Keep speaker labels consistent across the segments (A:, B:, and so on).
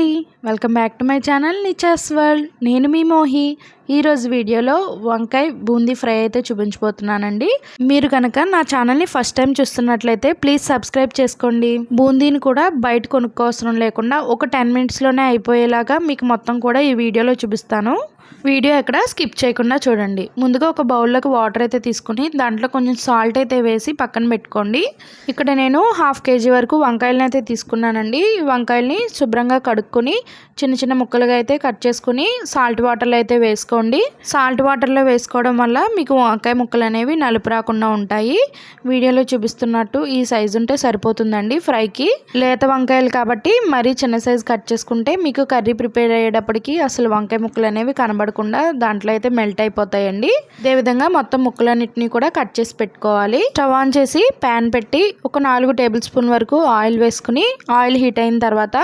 A: అండి. Welcome back to my channel Nichas world నేను మీ మోహి. ఈరోజు వీడియోలో వంకాయ బూందీ ఫ్రై అయితే చూపించబోతున్నానండి. మీరు కనుక నా ఛానల్ని ఫస్ట్ టైం చూస్తున్నట్లయితే ప్లీజ్ సబ్స్క్రైబ్ చేసుకోండి. బూందీని కూడా బయట కొనుక్కోవసరం లేకుండా ఒక టెన్ మినిట్స్లోనే అయిపోయేలాగా మీకు మొత్తం కూడా ఈ వీడియోలో చూపిస్తాను. వీడియో ఎక్కడ స్కిప్ చేయకుండా చూడండి. ముందుగా ఒక బౌల్లోకి వాటర్ అయితే తీసుకుని దాంట్లో కొంచెం సాల్ట్ అయితే వేసి పక్కన పెట్టుకోండి. ఇక్కడ నేను హాఫ్ కేజీ వరకు వంకాయలని అయితే తీసుకున్నానండి. ఈ వంకాయల్ని శుభ్రంగా కడుక్కొని చిన్న చిన్న ముక్కలుగా అయితే కట్ చేసుకుని సాల్ట్ వాటర్లో అయితే వేసుకోండి. సాల్ట్ వాటర్లో వేసుకోవడం వల్ల మీకు వంకాయ ముక్కలు అనేవి నలుపు రాకుండా ఉంటాయి. వీడియోలో చూపిస్తున్నట్టు ఈ సైజు ఉంటే సరిపోతుందండి ఫ్రైకి. లేత వంకాయలు కాబట్టి మరీ చిన్న సైజు కట్ చేసుకుంటే మీకు కర్రీ ప్రిపేర్ అయ్యేటప్పటికి అసలు వంకాయ ముక్కలు అనేవి కనబడ పడకుండా దాంట్లో అయితే మెల్ట్ అయిపోతాయండి. అదేవిధంగా మొత్తం ముక్కలన్నిటిని కూడా కట్ చేసి పెట్టుకోవాలి. స్టవ్ ఆన్ చేసి ప్యాన్ పెట్టి ఒక నాలుగు టేబుల్ స్పూన్ వరకు ఆయిల్ వేసుకుని ఆయిల్ హీట్ అయిన తర్వాత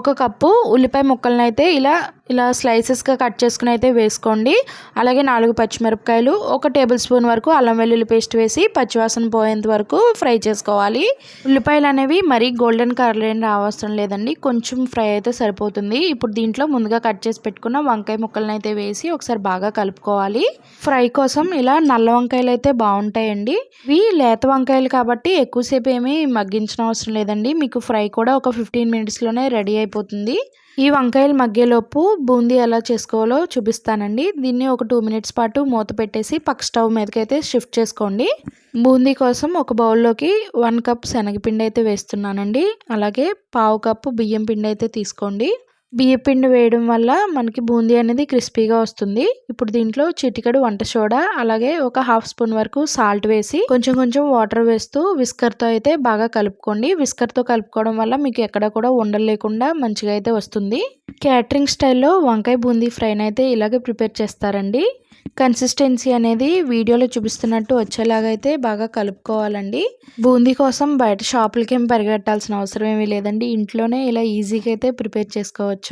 A: ఒక కప్పు ఉల్లిపాయ ముక్కలను అయితే ఇలా ఇలా స్లైసెస్గా కట్ చేసుకుని అయితే వేసుకోండి. అలాగే నాలుగు పచ్చిమిరపకాయలు ఒక టేబుల్ స్పూన్ వరకు అల్లం వెల్లుల్లి పేస్ట్ వేసి పచ్చివాసన పోయేంత వరకు ఫ్రై చేసుకోవాలి. ఉల్లిపాయలు అనేవి మరీ గోల్డెన్ కలర్ ఏం రావసరం లేదండి. కొంచెం ఫ్రై అయితే సరిపోతుంది. ఇప్పుడు దీంట్లో ముందుగా కట్ చేసి పెట్టుకున్న వంకాయ ముక్కలను అయితే వేసి ఒకసారి బాగా కలుపుకోవాలి. ఫ్రై కోసం ఇలా నల్ల వంకాయలు అయితే బాగుంటాయండి. ఇవి లేత వంకాయలు కాబట్టి ఎక్కువసేపు ఏమీ మగ్గించిన అవసరం లేదండి. మీకు ఫ్రై కూడా ఒక ఫిఫ్టీన్ మినిట్స్లోనే రెడీ అయిపోతుంది. ఈ వంకాయలు మగ్గేలోపు బూందీ ఎలా చేసుకోవాలో చూపిస్తానండి. దీన్ని ఒక టూ మినిట్స్ పాటు మూత పెట్టేసి పక్క స్టవ్ మీదకైతే షిఫ్ట్ చేసుకోండి. బూందీ కోసం ఒక బౌల్లోకి వన్ కప్ శనగపిండి అయితే వేస్తున్నానండి. అలాగే పావు కప్పు బియ్యం పిండి అయితే తీసుకోండి. బియ్య పిండి వేయడం వల్ల మనకి బూందీ అనేది క్రిస్పీగా వస్తుంది. ఇప్పుడు దీంట్లో చిటికడు వంట సోడా అలాగే ఒక హాఫ్ స్పూన్ వరకు సాల్ట్ వేసి కొంచెం కొంచెం వాటర్ వేస్తూ విస్కర్తో అయితే బాగా కలుపుకోండి. విస్కర్తో కలుపుకోవడం వల్ల మీకు ఎక్కడ కూడా ఉండలు లేకుండా మంచిగా అయితే వస్తుంది. క్యాటరింగ్ స్టైల్లో వంకాయ బూందీ ఫ్రైని అయితే ఇలాగే ప్రిపేర్ చేస్తారండి. కన్సిస్టెన్సీ అనేది వీడియోలో చూపిస్తున్నట్టు వచ్చేలాగా అయితే బాగా కలుపుకోవాలండి. బూందీ కోసం బయట షాపులకి ఏం పరిగెట్టాల్సిన అవసరం ఏమీ లేదండి. ఇంట్లోనే ఇలా ఈజీగా అయితే ప్రిపేర్ చేసుకోవచ్చు.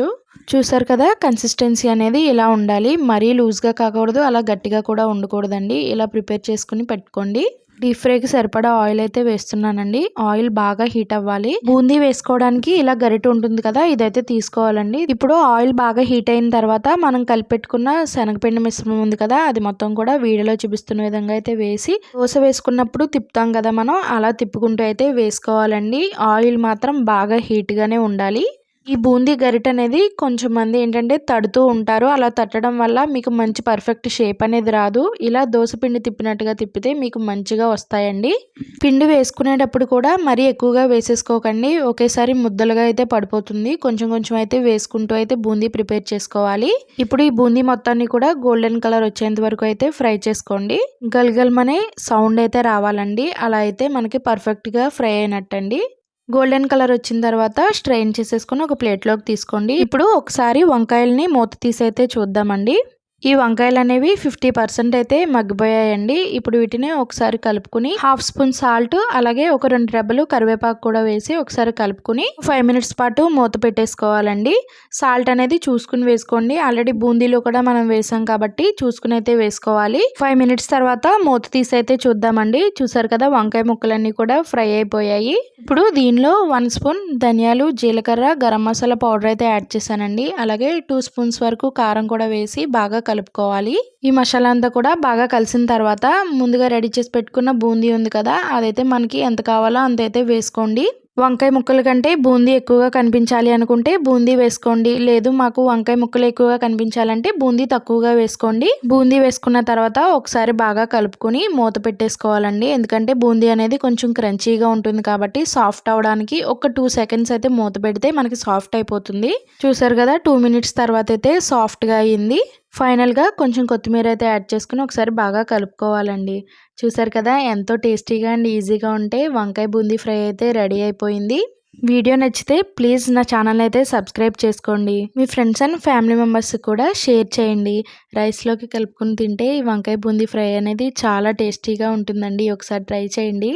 A: చూసారు కదా కన్సిస్టెన్సీ అనేది ఇలా ఉండాలి. మరీ లూజ్గా కాకూడదు అలా గట్టిగా కూడా ఉండకూడదండి. ఇలా ప్రిపేర్ చేసుకుని పెట్టుకోండి. డీప్ ఫ్రైకి సరిపడా ఆయిల్ అయితే వేస్తున్నానండి. ఆయిల్ బాగా హీట్ అవ్వాలి. బూందీ వేసుకోవడానికి ఇలా గరిట ఉంటుంది కదా ఇదైతే తీసుకోవాలండి. ఇప్పుడు ఆయిల్ బాగా హీట్ అయిన తర్వాత మనం కలిపెట్టుకున్న శనగపిండి మిశ్రమం ఉంది కదా అది మొత్తం కూడా వీడియోలో చూపిస్తున్న విధంగా అయితే వేసి దోశ వేసుకున్నప్పుడు తిప్పుతాం కదా మనం అలా తిప్పుకుంటూ అయితే వేసుకోవాలండి. ఆయిల్ మాత్రం బాగా హీట్గానే ఉండాలి. ఈ బూందీ గరిట అనేది కొంచెం మంది ఏంటంటే తడుతూ ఉంటారు. అలా తట్టడం వల్ల మీకు మంచి పర్ఫెక్ట్ షేప్ అనేది రాదు. ఇలా దోశ పిండి తిప్పినట్టుగా తిప్పితే మీకు మంచిగా వస్తాయండి. పిండి వేసుకునేటప్పుడు కూడా మరీ ఎక్కువగా వేసేసుకోకండి. ఒకేసారి ముద్దలుగా అయితే పడిపోతుంది. కొంచెం కొంచెం అయితే వేసుకుంటూ అయితే బూందీ ప్రిపేర్ చేసుకోవాలి. ఇప్పుడు ఈ బూందీ మొత్తాన్ని కూడా గోల్డెన్ కలర్ వచ్చేంత వరకు అయితే ఫ్రై చేసుకోండి. గల్గల్మనే సౌండ్ అయితే రావాలండి. అలా అయితే మనకి పర్ఫెక్ట్గా ఫ్రై అయినట్టండి. గోల్డెన్ కలర్ వచ్చిన తర్వాత స్ట్రెయిన్ చేసేసుకొని ఒక ప్లేట్లోకి తీసుకోండి. ఇప్పుడు ఒకసారి వంకాయల్ని మూత తీసైతే చూద్దామండి. ఈ వంకాయలు అనేవి ఫిఫ్టీ పర్సెంట్ అయితే మగ్గిపోయాయండి. ఇప్పుడు వీటిని ఒకసారి కలుపుకుని హాఫ్ స్పూన్ సాల్ట్ అలాగే ఒక రెండు రెబ్బలు కరివేపాకు కూడా వేసి ఒకసారి కలుపుకుని ఫైవ్ మినిట్స్ పాటు మూత పెట్టేసుకోవాలండి. సాల్ట్ అనేది చూసుకుని వేసుకోండి. ఆల్రెడీ బూందీలో కూడా మనం వేసాం కాబట్టి చూసుకుని అయితే వేసుకోవాలి. ఫైవ్ మినిట్స్ తర్వాత మూత తీసి అయితే చూద్దామండి. చూసారు కదా వంకాయ ముక్కలన్నీ కూడా ఫ్రై అయిపోయాయి. ఇప్పుడు దీనిలో వన్ స్పూన్ ధనియాలు జీలకర్ర గరం మసాలా పౌడర్ అయితే యాడ్ చేశానండి. అలాగే టూ స్పూన్స్ వరకు కారం కూడా వేసి బాగా కలుపుకోవాలి. ఈ మసాలా అంతా కూడా బాగా కలిసిన తర్వాత ముందుగా రెడీ చేసి పెట్టుకున్న బూందీ ఉంది కదా అదైతే మనకి ఎంత కావాలో అంతైతే వేసుకోండి. వంకాయ ముక్కల కంటే బూందీ ఎక్కువగా కనిపించాలి అనుకుంటే బూందీ వేసుకోండి. లేదు మాకు వంకాయ ముక్కలు ఎక్కువగా కనిపించాలంటే బూందీ తక్కువగా వేసుకోండి. బూందీ వేసుకున్న తర్వాత ఒకసారి బాగా కలుపుకొని మూత పెట్టేసుకోవాలండి. ఎందుకంటే బూందీ అనేది కొంచెం క్రంచీగా ఉంటుంది కాబట్టి సాఫ్ట్ అవడానికి ఒక టూ సెకండ్స్ అయితే మూత పెడితే మనకి సాఫ్ట్ అయిపోతుంది. చూసారు కదా టూ మినిట్స్ తర్వాత అయితే సాఫ్ట్గా అయ్యింది ఫైనల్గా కొంచెం కొత్తిమీర అయితే యాడ్ చేసుకుని ఒకసారి బాగా కలుపుకోవాలండి. చూసారు కదా ఎంతో టేస్టీగా అండ్ ఈజీగా ఉంటే వంకాయ బూందీ ఫ్రై అయితే రెడీ అయిపోయింది. వీడియో నచ్చితే ప్లీజ్ నా ఛానల్ అయితే సబ్స్క్రైబ్ చేసుకోండి. మీ ఫ్రెండ్స్ అండ్ ఫ్యామిలీ మెంబర్స్ కూడా షేర్ చేయండి. రైస్లోకి కలుపుకొని తింటే ఈ వంకాయ బూందీ ఫ్రై అనేది చాలా టేస్టీగా ఉంటుందండి. ఒకసారి ట్రై చేయండి.